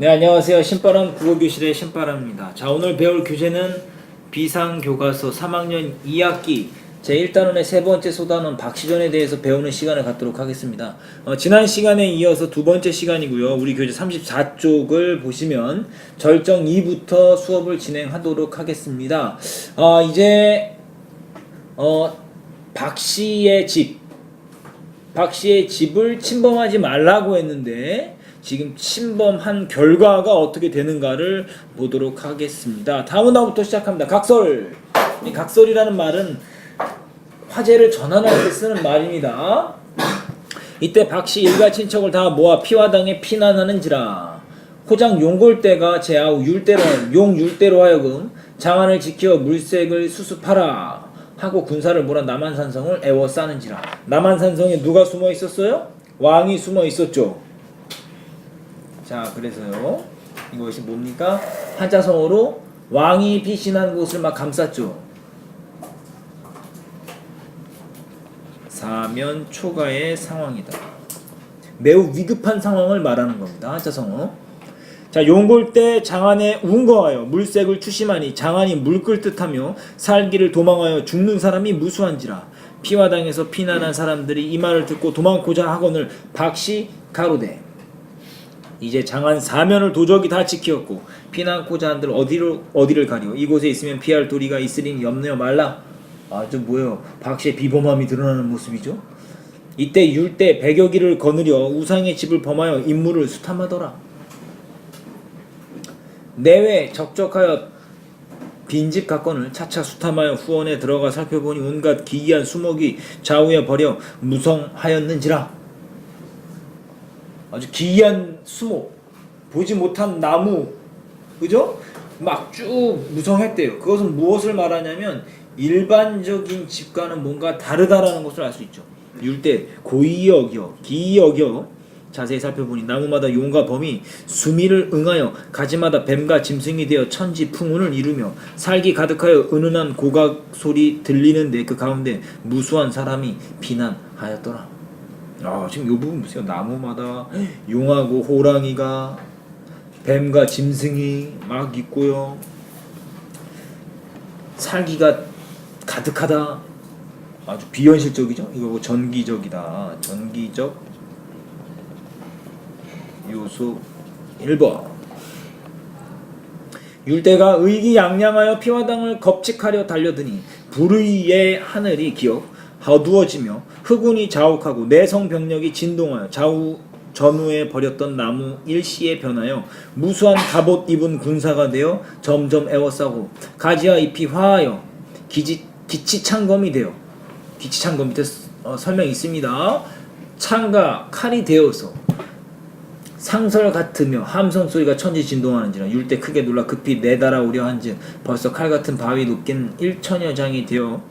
네 안녕하세요. 신바람 국어교실의 신바람입니다. 자 오늘 배울 교재는 비상교과서 3학년 2학기 제1단원의 세 번째 소단원 박시전에 대해서 배우는 시간을 갖도록 하겠습니다. 어, 지난 시간에 이어서 두 번째 시간이고요. 우리 교재 34쪽을 보시면 절정 2부터 수업을 진행하도록 하겠습니다. 어, 이제 어, 박씨의 집 박 씨의 집을 침범하지 말라고 했는데 지금 침범한 결과가 어떻게 되는가를 보도록 하겠습니다. 다음 단부터 시작합니다. 각설. 이 각설이라는 말은 화제를 전환할 때 쓰는 말입니다. 이때 박씨 일가 친척을 다 모아 피화당에 피난하는지라 호장 용골대가 제아우 율대로 용 율대로 하여금 장안을 지켜 물색을 수습하라 하고 군사를 몰아 남한산성을 애워싸는지라 남한산성에 누가 숨어 있었어요? 왕이 숨어 있었죠. 자 그래서요 이것이 뭡니까? 한자성어로 왕이 피신한 곳을 막 감쌌죠. 사면 초가의 상황이다. 매우 위급한 상황을 말하는 겁니다. 한자성어. 자, 용골 때 장안에 운거하여 물색을 추심하니 장안이 물끓 듯하며 살기를 도망하여 죽는 사람이 무수한지라. 피화당에서 피난한 사람들이 이 말을 듣고 도망고자 하거늘 박씨 가로되 이제 장안 사면을 도적이 다 지키었고 피난고자 한들 어디로 어디를 가리오? 이곳에 있으면 피할 도리가 있으리니 염려 말라. 아저 뭐예요? 박씨의 비범함이 드러나는 모습이죠? 이때 율대 백여기를 거느려 우상의 집을 범하여 임무를 수탐하더라 내외 적적하여 빈집 가건을 차차 수탐하여 후원에 들어가 살펴보니 온갖 기이한 수목이 좌우에 버려 무성하였는지라. 아주 기이한 수목 보지 못한 나무 그죠? 막 쭉 무성했대요. 그것은 무엇을 말하냐면 일반적인 집과는 뭔가 다르다라는 것을 알 수 있죠. 율대 고이 여겨 기이 여겨 자세히 살펴보니 나무마다 용과 범이 수미를 응하여 가지마다 뱀과 짐승이 되어 천지 풍운을 이루며 살기 가득하여 은은한 고각 소리 들리는데 그 가운데 무수한 사람이 비난하였더라. 아 지금 요 부분 보세요. 나무마다 용하고 호랑이가 뱀과 짐승이 막 있고요. 살기가 가득하다. 아주 비현실적이죠. 이거 뭐 전기적이다. 전기적 요소 1번 율대가 의기양양하여 피화당을 겁칙하려 달려드니 불의의 하늘이 기어 어두워지며 흑운이 자욱하고 내성 병력이 진동하여 좌우 전후에 버렸던 나무 일시에 변하여 무수한 갑옷 입은 군사가 되어 점점 애워싸고 가지와 잎이 화하여 기지, 기치창검이 되어 기치창검 밑에 어, 설명 있습니다. 창과 칼이 되어서 상설 같으며 함성 소리가 천지 진동하는지라 율대 크게 놀라 급히 내달아 오려 한즉 벌써 칼 같은 바위 높긴 일천여 장이 되어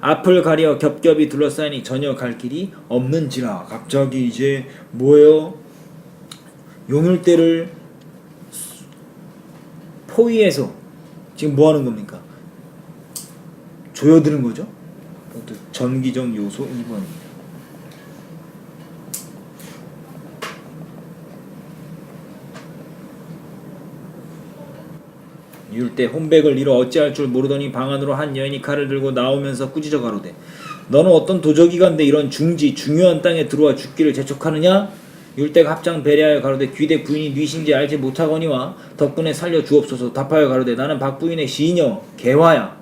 앞을 가려 겹겹이 둘러싸이니 전혀 갈 길이 없는지라 갑자기 이제 뭐예요? 용율대를 포위해서 지금 뭐 하는 겁니까? 조여드는 거죠? 전기적 요소 2번입니다. 율대 혼백을 잃어 어찌할 줄 모르더니 방 안으로 한 여인이 칼을 들고 나오면서 꾸짖어 가로되 너는 어떤 도적이간데 이런 중지 중요한 땅에 들어와 죽기를 재촉하느냐? 율대가 합장 배려하여 가로되 귀대 부인이 뉘신지 알지 못하거니와 덕분에 살려 주옵소서. 답하여 가로되 나는 박 부인의 시녀 개화야.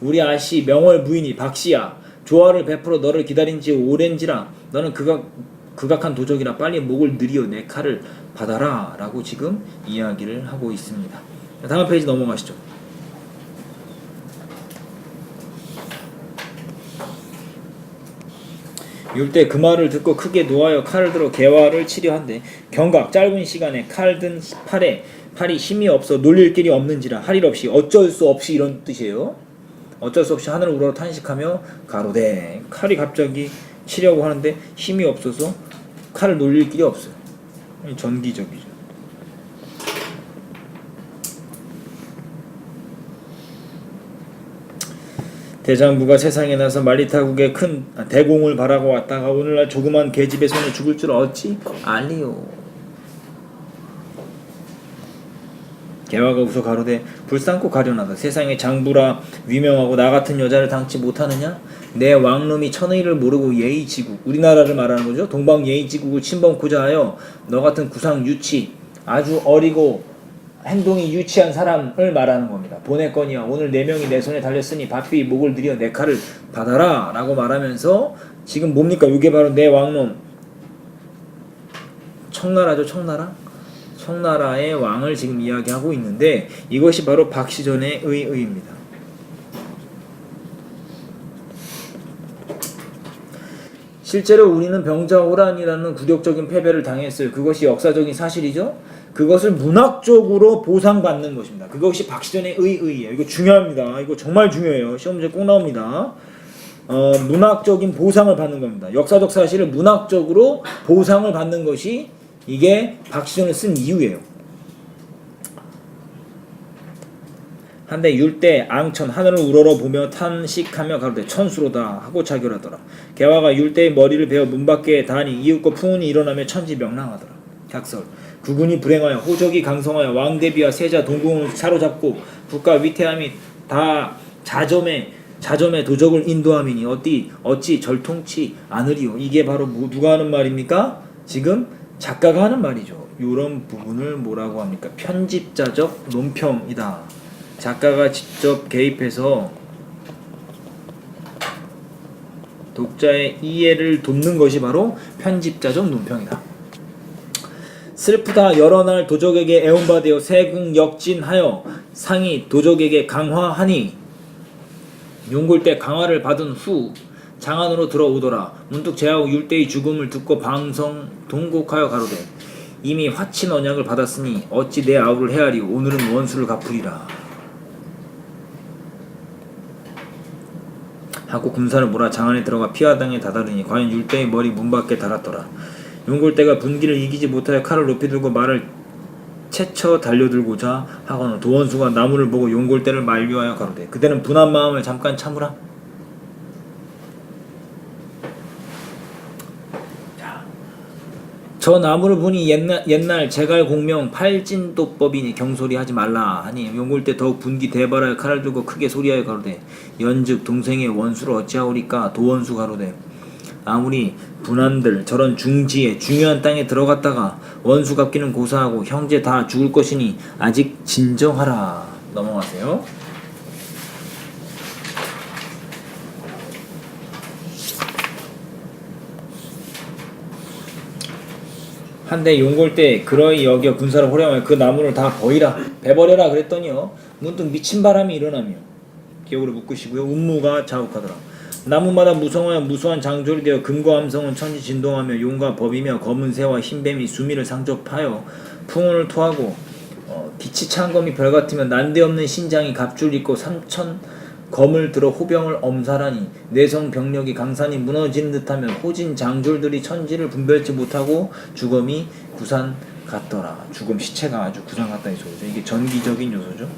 우리 아씨 명월 부인이 박씨야. 조화를 베풀어 너를 기다린 지 오랜지라 너는 극악, 극악한 도적이라 빨리 목을 느리어 내 칼을 받아라. 라고 지금 이야기를 하고 있습니다. 자, 다음 페이지 넘어가시죠. 율대 그 말을 듣고 크게 노하여 칼을 들어 개화를 치려 한데 경각 짧은 시간에 칼 든 팔에 팔이 힘이 없어 놀릴 길이 없는지라 할 일 없이 어쩔 수 없이 이런 뜻이에요. 어쩔 수 없이 하늘을 우러러 탄식하며 가로되 칼이 갑자기 치려고 하는데 힘이 없어서 칼을 놀릴 길이 없어요. 전기적이죠. 대장부가 세상에 나서 말리타국의 큰 대공을 바라고 왔다가 오늘날 조그만 계집의 손에 죽을 줄 어찌 알리요. 개화가 웃어 가로되 불쌍고 가련하다. 세상에 장부라 위명하고 나 같은 여자를 당치 못하느냐? 내 왕놈이 천의를 모르고 예의지국 우리나라를 말하는 거죠? 동방 예의지국을 침범코자 하여 너 같은 구상 유치 아주 어리고 행동이 유치한 사람을 말하는 겁니다 보냈거니와 오늘 네 명이 내 손에 달렸으니 바삐 목을 들여 내 칼을 받아라 라고 말하면서 지금 뭡니까 이게 바로 내 왕놈 청나라죠 청나라 청나라의 왕을 지금 이야기하고 있는데 이것이 바로 박시전의 의의입니다. 실제로 우리는 병자호란이라는 굴욕적인 패배를 당했어요. 그것이 역사적인 사실이죠. 그것을 문학적으로 보상받는 것입니다. 그것이 박시전의 의의예요. 이거 중요합니다. 이거 정말 중요해요. 시험 문제 꼭 나옵니다. 어, 문학적인 보상을 받는 겁니다. 역사적 사실을 문학적으로 보상을 받는 것이 이게 박시전을 쓴 이유예요. 한데 율대 앙천 하늘을 우러러 보며 탄식하며 가로되 천수로다 하고 자결하더라. 개화가 율대의 머리를 베어 문 밖에 다니 이윽고 풍운이 일어나며 천지 명랑하더라. 각설 구군이 불행하여 호적이 강성하여 왕대비와 세자 동궁을 사로잡고 국가 위태함이 다 자점에 자점에 도적을 인도함이니 어디 어찌 절통치 않으리요. 이게 바로 뭐- 누가 하는 말입니까? 지금 작가가 하는 말이죠. 이런 부분을 뭐라고 합니까? 편집자적 논평이다. 작가가 직접 개입해서 독자의 이해를 돕는 것이 바로 편집자적 논평이다. 슬프다 여러 날 도적에게 애원받아 세궁 역진하여 상이 도적에게 강화하니 용골 때 강화를 받은 후 장안으로 들어오더라. 문득 제하고 율대의 죽음을 듣고 방성 동곡하여 가로되 이미 화친 언약을 받았으니 어찌 내 아우를 헤아리오 오늘은 원수를 갚으리라. 하고 군사를 몰아 장안에 들어가 피하당에 다다르니 과연 율대의 머리 문 밖에 달았더라. 용골대가 분기를 이기지 못하여 칼을 높이 들고 말을 채쳐 달려들고자 하거늘 도원수가 나무를 보고 용골대를 만류하여 가로되 그대는 분한 마음을 잠깐 참으라. 자, 저 나무를 보니 옛날, 옛날 제갈 공명 팔진도법이니 경소리 하지 말라 하니 용골대 더욱 분기 대발하여 칼을 들고 크게 소리하여 가로되 연즉 동생의 원수를 어찌하오리까 도원수 가로되 아무리 분한들 저런 중지에 중요한 땅에 들어갔다가 원수 갚기는 고사하고 형제 다 죽을 것이니 아직 진정하라. 넘어가세요. 한데 용골 때 그러이 여겨 군사를 호령하여 그 나무를 다 버리라 베버려라 그랬더니요. 문득 미친 바람이 일어나며 기억으로 묶으시고요. 운무가 자욱하더라 나무마다 무성하여 무수한 장졸이 되어 금과 함성은 천지 진동하며 용과 법이며 검은 새와 흰뱀이 수미를 상접하여 풍운을 토하고 어, 빛이 찬 검이 별 같으면 난데없는 신장이 갑줄 입고 삼천 검을 들어 호병을 엄살하니 내성 병력이 강산이 무너지는 듯하면 호진 장졸들이 천지를 분별치 못하고 죽음이 구산 같더라. 죽음 시체가 아주 구산 같다 이 소리죠. 이게 전기적인 요소죠.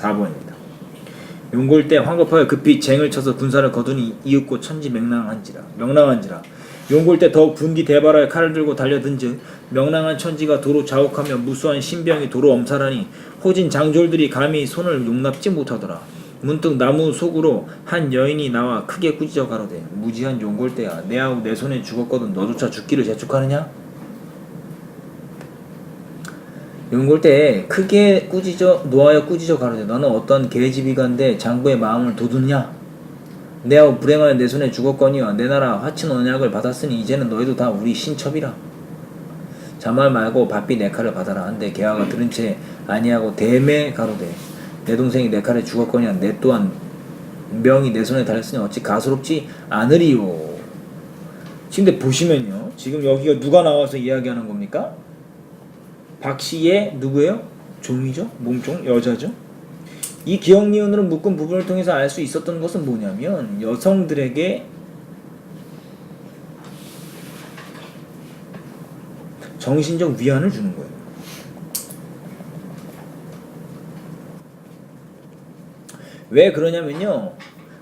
4번입니다. 용골 때 황급하여 급히 쟁을 쳐서 군사를 거두니 이윽고 천지 명랑한지라 명랑한지라. 용골 때 더욱 분기 대발하여 칼을 들고 달려든즉 명랑한 천지가 도로 자욱하며 무수한 신병이 도로 엄살하니 호진 장졸들이 감히 손을 용납지 못하더라. 문득 나무 속으로 한 여인이 나와 크게 꾸짖어 가로되 무지한 용골 때야 내 아우 내 손에 죽었거든 너조차 죽기를 재촉하느냐 용골 때 크게 꾸짖어 놓아여 꾸짖어 가로되 너는 어떤 계집이간데 장부의 마음을 돋우냐? 내가 불행하여 내 손에 죽었거니와 내 나라 화친 언약을 받았으니 이제는 너희도 다 우리 신첩이라. 자말 말고 바삐 내 칼을 받아라. 한데 개화가 들은 채 아니하고 대매 가로되 내 동생이 내 칼에 죽었거니와 내 또한 명이 내 손에 달렸으니 어찌 가소롭지 않으리요? 근데 보시면요. 지금 여기가 누가 나와서 이야기하는 겁니까? 박씨의 누구예요? 종이죠? 몸종? 여자죠? 이 기억 니은으로 묶은 부분을 통해서 알 수 있었던 것은 뭐냐면 여성들에게 정신적 위안을 주는 거예요. 왜 그러냐면요.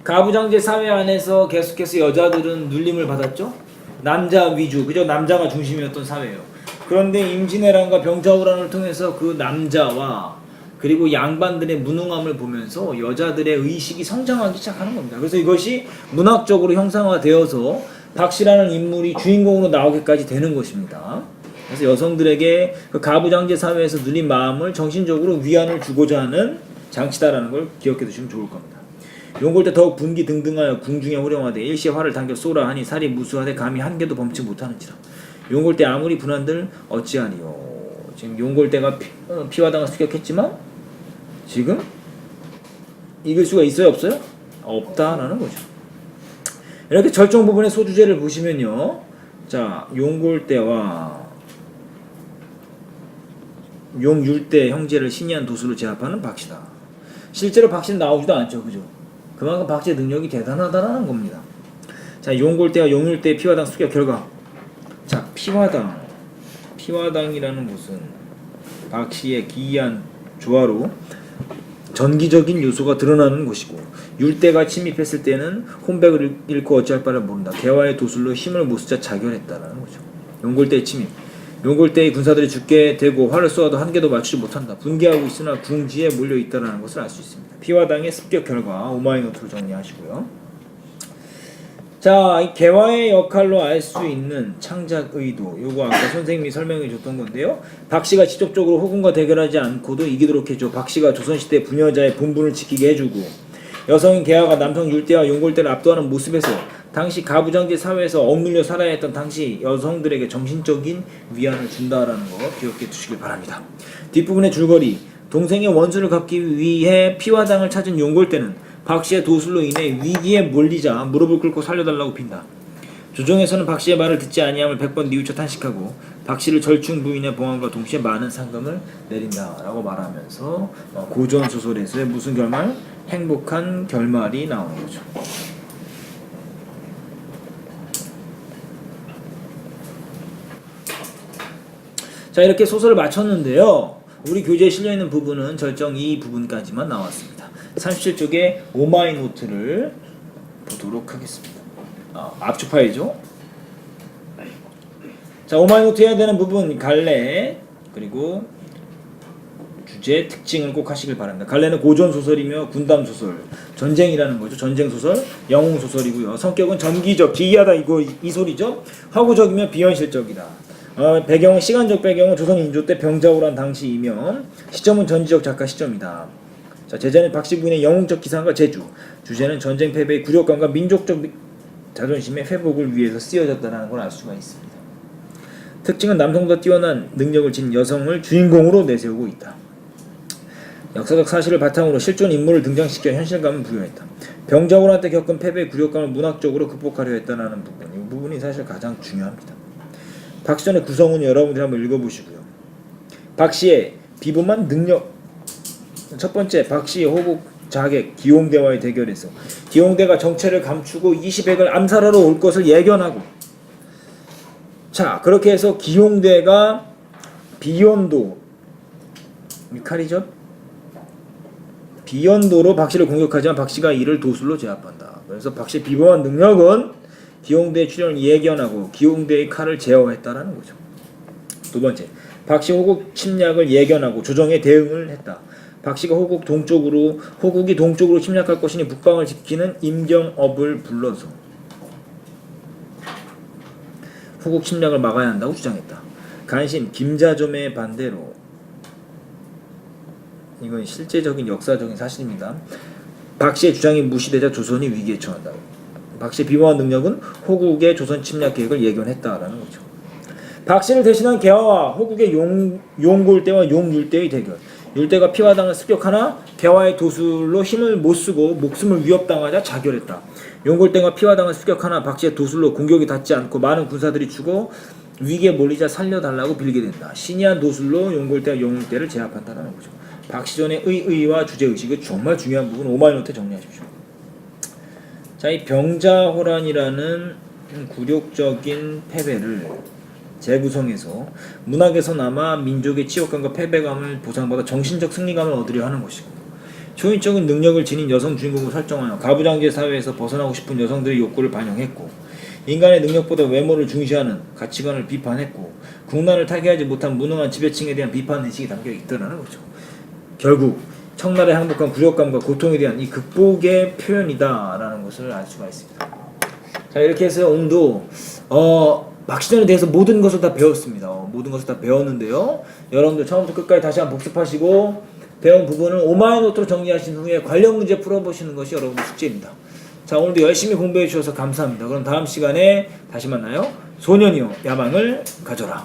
가부장제 사회 안에서 계속해서 여자들은 눌림을 받았죠. 남자 위주, 그죠? 남자가 중심이었던 사회예요. 그런데 임진왜란과 병자호란을 통해서 그 남자와 그리고 양반들의 무능함을 보면서 여자들의 의식이 성장하기 시작하는 겁니다. 그래서 이것이 문학적으로 형상화되어서 박씨라는 인물이 주인공으로 나오기까지 되는 것입니다. 그래서 여성들에게 그 가부장제 사회에서 눌린 마음을 정신적으로 위안을 주고자 하는 장치다라는 걸 기억해 두시면 좋을 겁니다. 용골 때 더욱 분기 등등하여 궁중에 호령하되 일시에 활을 당겨 쏘라 하니 살이 무수하되 감히 한 개도 범치 못하는지라. 용골 때 아무리 분한들 어찌하니요. 지금 용골 때가 피, 어, 피와 당을 습격했지만 지금 이길 수가 있어요 없어요? 없다라는 거죠. 이렇게 절정 부분의 소주제를 보시면요. 자, 용골 때와 용율대 형제를 신이한 도수로 제압하는 박씨다. 실제로 박씨는 나오지도 않죠, 그죠? 그만큼 박씨의 능력이 대단하다라는 겁니다. 자, 용골대와 용율대 피화당 수격 결과. 자, 피화당. 피화당이라는 것은 박씨의 기이한 조화로 전기적인 요소가 드러나는 것이고 율대가 침입했을 때는 혼백을 잃고 어찌할 바를 모른다. 개화의 도술로 힘을 못 쓰자 자결했다라는 거죠. 용골대의 침입. 용골대의 군사들이 죽게 되고 활을 쏘아도 한 개도 맞추지 못한다. 분개하고 있으나 궁지에 몰려 있다라는 것을 알 수 있습니다. 피화당의 습격 결과 오마이노트로 정리하시고요. 자, 이 개화의 역할로 알 수 있는 창작 의도. 요거 아까 선생님이 설명해 줬던 건데요. 박 씨가 직접적으로 호군과 대결하지 않고도 이기도록 해줘. 박 씨가 조선시대 부녀자의 본분을 지키게 해주고 여성인 개화가 남성 율대와 용골대를 압도하는 모습에서 당시 가부장제 사회에서 억눌려 살아야 했던 당시 여성들에게 정신적인 위안을 준다라는 거 기억해 두시길 바랍니다. 뒷부분의 줄거리 동생의 원수를 갚기 위해 피화당을 찾은 용골대는 박 씨의 도술로 인해 위기에 몰리자 무릎을 꿇고 살려달라고 빈다. 조정에서는 박 씨의 말을 듣지 아니함을 100번 뉘우쳐 탄식하고 박 씨를 절충 부인의 봉함과 동시에 많은 상금을 내린다라고 말하면서 어, 고전 소설에서의 무슨 결말? 행복한 결말이 나오는 거죠. 자 이렇게 소설을 마쳤는데요. 우리 교재에 실려 있는 부분은 절정 이 부분까지만 나왔습니다. 37쪽에 오마이노트를 보도록 하겠습니다. 아, 압축 파일이죠. 자 오마이노트 해야 되는 부분 갈래 그리고 주제 특징을 꼭 하시길 바랍니다. 갈래는 고전 소설이며 군담 소설, 전쟁이라는 거죠. 전쟁 소설, 영웅 소설이고요. 성격은 전기적, 기이하다 이거 이, 이 소리죠. 화구적이며 비현실적이다. 어, 배경은 시간적 배경은 조선 인조 때 병자호란 당시이며 시점은 전지적 작가 시점이다. 자 제자는 박씨 부인의 영웅적 기상과 재주, 주제는 전쟁 패배의 굴욕감과 민족적 미- 자존심의 회복을 위해서 쓰여졌다는 걸 알 수가 있습니다. 특징은 남성보다 뛰어난 능력을 지닌 여성을 주인공으로 내세우고 있다. 역사적 사실을 바탕으로 실존 인물을 등장시켜 현실감을 부여했다. 병자호란 때 겪은 패배의 굴욕감을 문학적으로 극복하려 했다는 부분. 이 부분이 사실 가장 중요합니다. 박시전의 구성은 여러분들이 한번 읽어보시고요. 박씨의 비범한 능력. 첫 번째, 박씨의 호국 자객 기용대와의 대결에서 기용대가 정체를 감추고 20액을 암살하러 올 것을 예견하고 자 그렇게 해서 기용대가 비연도 이 칼이죠? 비연도로 박씨를 공격하지만 박씨가 이를 도술로 제압한다. 그래서 박씨의 비범한 능력은 기용대의 출현을 예견하고 기용대의 칼을 제어했다라는 거죠. 두 번째, 박씨 호국 침략을 예견하고 조정에 대응을 했다. 박씨가 호국 동쪽으로 호국이 동쪽으로 침략할 것이니 북방을 지키는 임경업을 불러서 호국 침략을 막아야 한다고 주장했다. 간신 김자점의 반대로 이건 실제적인 역사적인 사실입니다. 박씨의 주장이 무시되자 조선이 위기에 처한다. 박씨의 비범한 능력은 호국의 조선 침략 계획을 예견했다라는 거죠. 박씨를 대신한 개화와 호국의 용, 용골대와 용율대의 대결. 율대가 피화당을 습격하나 개화의 도술로 힘을 못 쓰고 목숨을 위협당하자 자결했다. 용골대가 피화당을 습격하나 박씨의 도술로 공격이 닿지 않고 많은 군사들이 죽어 위기에 몰리자 살려달라고 빌게 된다. 신이한 도술로 용골대와 용율대를 제압한다는 거죠. 박시전의 의의와 주제의식은 정말 중요한 부분 오마이노트에 정리하십시오. 자, 이 병자호란이라는 굴욕적인 패배를 재구성해서 문학에서나마 민족의 치욕감과 패배감을 보상받아 정신적 승리감을 얻으려 하는 것이고 초인적인 능력을 지닌 여성 주인공을 설정하여 가부장제 사회에서 벗어나고 싶은 여성들의 욕구를 반영했고 인간의 능력보다 외모를 중시하는 가치관을 비판했고 국난을 타개하지 못한 무능한 지배층에 대한 비판 의식이 담겨 있더라는 거죠. 결국 청나라의 항복한 굴욕감과 고통에 대한 이 극복의 표현이다라는 것을 알 수가 있습니다. 자 이렇게 해서 오늘도 어 막시전에 대해서 모든 것을 다 배웠습니다. 어, 모든 것을 다 배웠는데요. 여러분들 처음부터 끝까지 다시 한번 복습하시고 배운 부분은 오마이노트로 정리하신 후에 관련 문제 풀어보시는 것이 여러분들 숙제입니다. 자 오늘도 열심히 공부해 주셔서 감사합니다. 그럼 다음 시간에 다시 만나요. 소년이요 야망을 가져라.